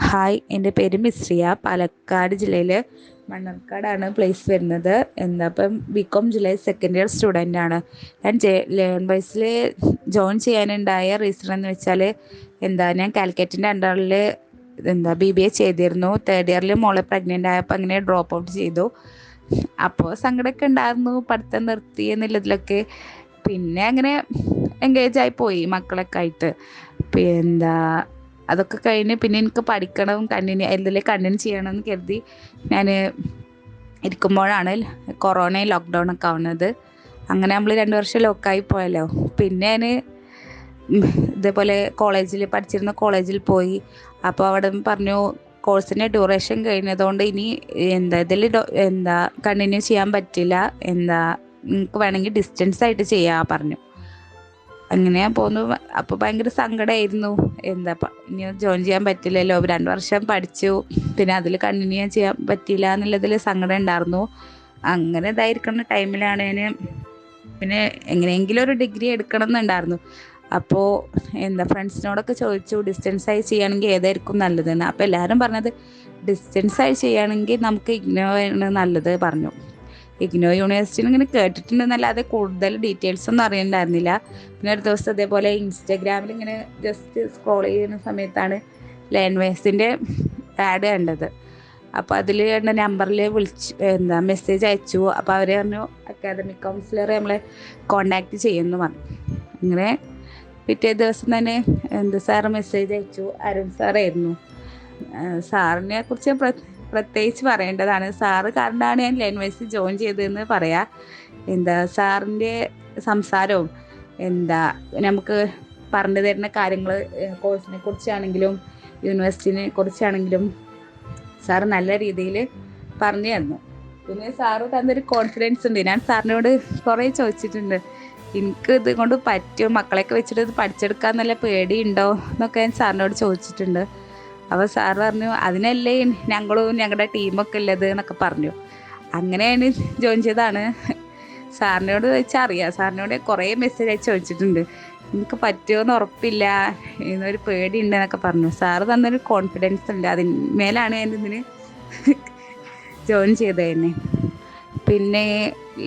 Hi എന്റെ പേര് മിശ്രിയ. പാലക്കാട് ജില്ലയിൽ മണ്ണർക്കാടാണ് പ്ലേസ് വരുന്നത്. എന്താ ഇപ്പം B com July second year student ആണ്. ഞാൻ ലേൺ വൈസിൽ ജോയിൻ ചെയ്യാനുണ്ടായ റീസൺ എന്ന് വെച്ചാൽ എന്താ ഞാൻ കാലിക്കറ്റിന്റെ അണ്ടറിൽ എന്താ ബി ബി എ ചെയ്തിരുന്നു. തേർഡ് ഇയറിൽ മോളെ പ്രഗ്നന്റ് ആയപ്പോൾ അങ്ങനെ ഡ്രോപ്പ് ഔട്ട് ചെയ്തു. അപ്പോൾ സങ്കടമൊക്കെ ഉണ്ടായിരുന്നു. പഠിത്തം നിർത്തി എന്നുള്ളതിലൊക്കെ പിന്നെ അങ്ങനെ എൻഗേജ് ആയി പോയി മക്കളൊക്കെ ആയിട്ട്. എന്താ അതൊക്കെ കഴിഞ്ഞ് പിന്നെ എനിക്ക് പഠിക്കണം കണ്ടിന്യൂ എന്തെങ്കിലും കണ്ടിന്യൂ ചെയ്യണമെന്ന് കരുതി ഞാൻ ഇരിക്കുമ്പോഴാണ് കൊറോണയും ലോക്ക്ഡൗൺ ഒക്കെ ആവുന്നത്. അങ്ങനെ നമ്മൾ രണ്ട് വർഷം ലോക്കായി പോയല്ലോ. പിന്നെ ഞാൻ ഇതേപോലെ കോളേജിൽ പഠിച്ചിരുന്ന കോളേജിൽ പോയി. അപ്പോൾ അവിടെ പറഞ്ഞു കോഴ്സിന്റെ ഡ്യൂറേഷൻ കഴിഞ്ഞതുകൊണ്ട് ഇനി എന്താ ഇതിൽ എന്താ കണ്ടിന്യൂ ചെയ്യാൻ പറ്റില്ല. എന്താ നിങ്ങൾക്ക് വേണമെങ്കിൽ ഡിസ്റ്റൻസ് ആയിട്ട് ചെയ്യാൻ പറഞ്ഞു. അങ്ങനെ പോന്നു. അപ്പോൾ ഭയങ്കര സങ്കടമായിരുന്നു എന്താ ഇനി ജോയിൻ ചെയ്യാൻ പറ്റില്ലല്ലോ. രണ്ടു വർഷം പഠിച്ചു. പിന്നെ അതിൽ കണ്ടിന്യൂ ചെയ്യാൻ പറ്റില്ല എന്നുള്ളതിൽ സങ്കടം ഉണ്ടായിരുന്നു. അങ്ങനെ ഇതായിരിക്കുന്ന ടൈമിലാണ് ഞാൻ പിന്നെ എങ്ങനെയെങ്കിലും ഒരു ഡിഗ്രി എടുക്കണം എന്നുണ്ടായിരുന്നു. അപ്പോൾ എന്താ ഫ്രണ്ട്സിനോടൊക്കെ ചോദിച്ചു ഡിസ്റ്റൻസ് ആയി ചെയ്യുകയാണെങ്കിൽ ഏതായിരിക്കും നല്ലതെന്ന് അപ്പോൾ എല്ലാവരും പറഞ്ഞത് ഡിസ്റ്റൻസ് ആയി ചെയ്യുകയാണെങ്കിൽ നമുക്ക് ഇഗ്നോ ആണ് നല്ലത് പറഞ്ഞു. ഇഗ്നോ യൂണിവേഴ്സിറ്റിയിൽ ഇങ്ങനെ കേട്ടിട്ടുണ്ടെന്നല്ലാതെ കൂടുതൽ ഡീറ്റെയിൽസ് ഒന്നും അറിയണ്ടായിരുന്നില്ല. പിന്നെ ഒരു ദിവസം അതേപോലെ ഇൻസ്റ്റാഗ്രാമിൽ ഇങ്ങനെ ജസ്റ്റ് സ്ക്രോൾ ചെയ്യുന്ന സമയത്താണ് ലാൻഡ്വേസിന്റെ ആഡ് കണ്ടത്. അപ്പോൾ അതിൽ കണ്ട നമ്പറിൽ വിളിച്ച് എന്താ മെസ്സേജ് അയച്ചു. അപ്പോൾ അവർ പറഞ്ഞു അക്കാദമിക് കൗൺസിലർ നമ്മളെ കോണ്ടാക്ട് ചെയ്യുമെന്ന് പറഞ്ഞു. അങ്ങനെ പിറ്റേ ദിവസം തന്നെ എന്ത് സാറ് മെസ്സേജ് അയച്ചു. അരുൺ സാറായിരുന്നു. സാറിനെ കുറിച്ച് പ്രത്യേകിച്ച് പറയേണ്ടതാണ്. സാറ് കാരണമാണ് ഞാൻ ലാൻഗ്വേജ് ജോയിൻ ചെയ്തതെന്ന് പറയാം. എന്താ സാറിന്റെ സംസാരവും എന്താ നമുക്ക് പറഞ്ഞു തരുന്ന കാര്യങ്ങൾ കോഴ്സിനെ കുറിച്ചാണെങ്കിലും യൂണിവേഴ്സിറ്റിനെ കുറിച്ചാണെങ്കിലും സാറ് നല്ല രീതിയിൽ പറഞ്ഞു തന്നു. പിന്നെ സാറ് തന്നൊരു കോൺഫിഡൻസ് ഉണ്ട്. ഞാൻ സാറിനോട് കുറേ ചോദിച്ചിട്ടുണ്ട്. എനിക്ക് ഇത് കൊണ്ട് പറ്റും മക്കളെയൊക്കെ വെച്ചിട്ട് ഇത് പഠിച്ചെടുക്കാൻ നല്ല പേടിയുണ്ടോ? എന്നൊക്കെ ഞാൻ സാറിനോട് ചോദിച്ചിട്ടുണ്ട്. അപ്പോൾ സാർ പറഞ്ഞു അതിനല്ലേ ഞങ്ങളും ഞങ്ങളുടെ ടീമൊക്കെ ഉള്ളത് എന്നൊക്കെ പറഞ്ഞു. അങ്ങനെയാണ് ജോയിൻ ചെയ്തതാണ്. സാറിനോട് വെച്ചാൽ അറിയാം സാറിനോട് കുറേ മെസ്സേജ് അയച്ച് ചോദിച്ചിട്ടുണ്ട്. എനിക്ക് പറ്റുമെന്ന് ഉറപ്പില്ല. എന്നൊരു പേടിയുണ്ട് എന്നൊക്കെ പറഞ്ഞു. സാറ് തന്നൊരു കോൺഫിഡൻസ് ഉണ്ട്. അതിന് മേലാണ് ഞാൻ ഇതിന് ജോയിൻ ചെയ്തത് തന്നെ പിന്നെ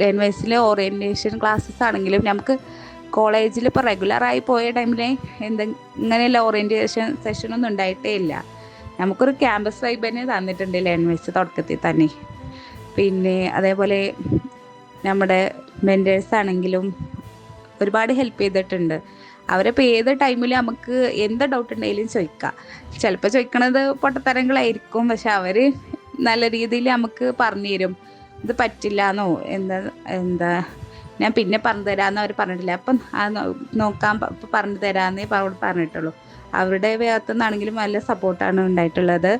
ലെൻ വൈസിലെ ഓറിയന്റേഷൻ ക്ലാസ്സസ് ആണെങ്കിലും നമുക്ക് കോളേജിൽ ഇപ്പോൾ റെഗുലറായി പോയ ടൈമിൽ എന്തെങ്കിലും ഇങ്ങനെയുള്ള ഓറിയന്റേഷൻ സെഷനൊന്നും ഉണ്ടായിട്ടേ ഇല്ല. നമുക്കൊരു ക്യാമ്പസ് വൈബ് തന്നെ തന്നിട്ടുണ്ട് വെച്ച് തുടക്കത്തിൽ തന്നെ. പിന്നെ അതേപോലെ നമ്മുടെ മെന്റേഴ്സ് ആണെങ്കിലും ഒരുപാട് ഹെൽപ്പ് ചെയ്തിട്ടുണ്ട്. അവരിപ്പോൾ ഏത് ടൈമിൽ നമുക്ക് എന്ത് ഡൗട്ട് ഉണ്ടെങ്കിലും ചോദിക്കാം. ചിലപ്പോൾ ചോദിക്കണത് പൊട്ടത്തരങ്ങളായിരിക്കും. പക്ഷെ അവർ നല്ല രീതിയിൽ നമുക്ക് പറഞ്ഞു തരും. ഇത് പറ്റില്ല എന്നോ എന്താ എന്താ? ഞാൻ പിന്നെ പറഞ്ഞു തരാമെന്ന് അവർ പറഞ്ഞിട്ടില്ല. അപ്പം നോക്കാൻ പറഞ്ഞു തരാമെന്നേ പറഞ്ഞിട്ടുള്ളൂ. അവരുടെ ഭാഗത്തു നിന്നാണെങ്കിലും നല്ല സപ്പോർട്ടാണ് ഉണ്ടായിട്ടുള്ളത്.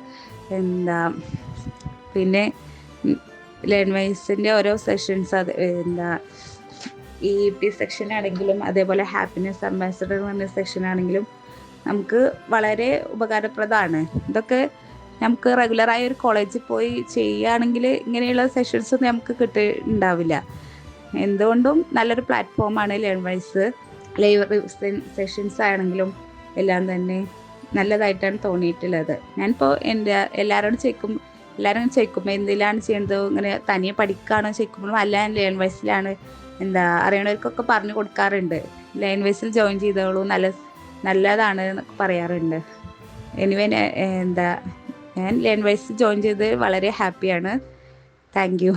എന്താ പിന്നെ ലേൺ വൈസിന്റെ ഓരോ സെഷൻസ് അത് എന്താ ഇ പി സെക്ഷൻ ആണെങ്കിലും അതേപോലെ ഹാപ്പിനെസ് അംബാസഡർ എന്ന് പറഞ്ഞ സെക്ഷൻ ആണെങ്കിലും നമുക്ക് വളരെ ഉപകാരപ്രദമാണ്. ഇതൊക്കെ നമുക്ക് റെഗുലറായി ഒരു കോളേജിൽ പോയി ചെയ്യുകയാണെങ്കിൽ ഇങ്ങനെയുള്ള സെഷൻസ് ഒന്നും നമുക്ക് കിട്ടുന്നുണ്ടാവില്ല എന്തുകൊണ്ടും നല്ലൊരു പ്ലാറ്റ്ഫോമാണ് ലേൺ വൈസ് ലൈവ് സെഷൻസ് ആണെങ്കിലും എല്ലാം തന്നെ നല്ലതായിട്ടാണ് തോന്നിയിട്ടുള്ളത്. ഞാനിപ്പോൾ എന്റെ എല്ലാവരോടും ചോദിക്കും എല്ലാവരും ചോദിക്കുമ്പോൾ എന്തിലാണ് ചെയ്യുന്നത് ഇങ്ങനെ തനിയെ പഠിക്കുകയാണോ ചോദിക്കുമ്പോഴും അല്ല ഞാൻ ലേൺ വൈസിലാണ് എന്താ അറിയണവർക്കൊക്കെ പറഞ്ഞു കൊടുക്കാറുണ്ട്. ലേൺ വൈസിൽ ജോയിൻ ചെയ്തോളൂ നല്ല നല്ലതാണ് എന്നൊക്കെ പറയാറുണ്ട്. എനിവേ എന്താ ഞാൻ ലേൺ വൈസ് ജോയിൻ ചെയ്ത് വളരെ ഹാപ്പിയാണ് താങ്ക് യു